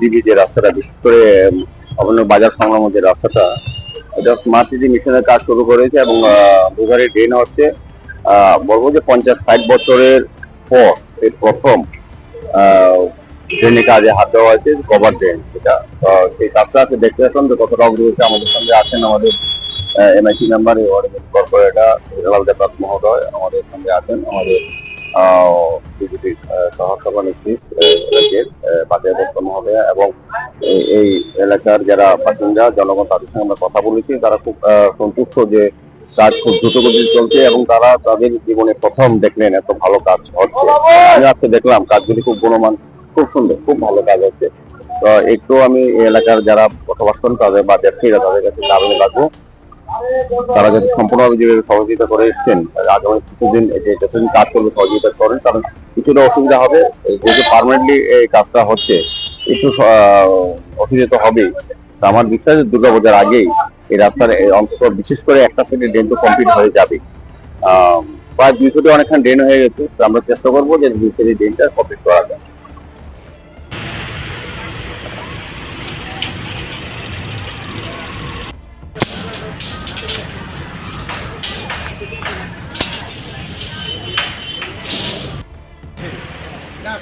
দিবি যে রাস্তাটা, বিশেষ করে অভিন্ন বাজার সংলগ্ন যে রাস্তাটা, এটা স্মার্ট সিটি মিশনের কাজ শুরু করেছে এবং দুধারে ড্রেন হচ্ছে বলব যে পঞ্চাশ ষাট বছরের পর এই প্রথম ড্রেনে কাজে হাত দেওয়া হয়েছে কভার ড্রেন সেটা সেই কাজটা আছে, দেখতে আসলাম, যে কতটা অগ্রগতি আমাদের সঙ্গে আছেন আমাদের এমআইসি মেম্বার কর্পোরেটর হেলাল দেবাক মহোদয় আমাদের সঙ্গে আছেন, আমাদের এবং এই- এলাকার যারা বাসিন্দা, জনগণ, তাদের কথা তারা খুব সন্তুষ্ট যে কাজ খুব চলছে এবং তারা তাদের জীবনে প্রথম দেখলেন এত ভালো কাজ হচ্ছে। আমি দেখলাম কাজগুলি খুব গুণমান, খুব সুন্দর, খুব ভালো কাজ হচ্ছে। তো একটু আমি এলাকার যারা বসবাস করেন তাদের বা ব্যবসায়ীরা তাদের কাছে দাবি রাখব তারা যাতে সম্পূর্ণভাবে যেভাবে সহযোগিতা করে এসছেন, আগামী কিছুদিন যতদিন কাজ করবে, সহযোগিতা করেন, কারণ কিছুটা অসুবিধা হবে যেহেতু পার্মানেন্টলি এই কাজটা হচ্ছে, একটু অসুবিধা তো হবেই। আমার বিশ্বাস দুর্গাপূজার আগেই এই রাস্তার অন্তত বিশেষ করে একটা সাইডে ড্রেন তো কমপ্লিট হয়ে যাবে প্রায় দুইশোটি অনেকখান ড্রেন হয়ে গেছে আমরা চেষ্টা করব যে দুই সাইডে ড্রেনটা কমপ্লিট করা না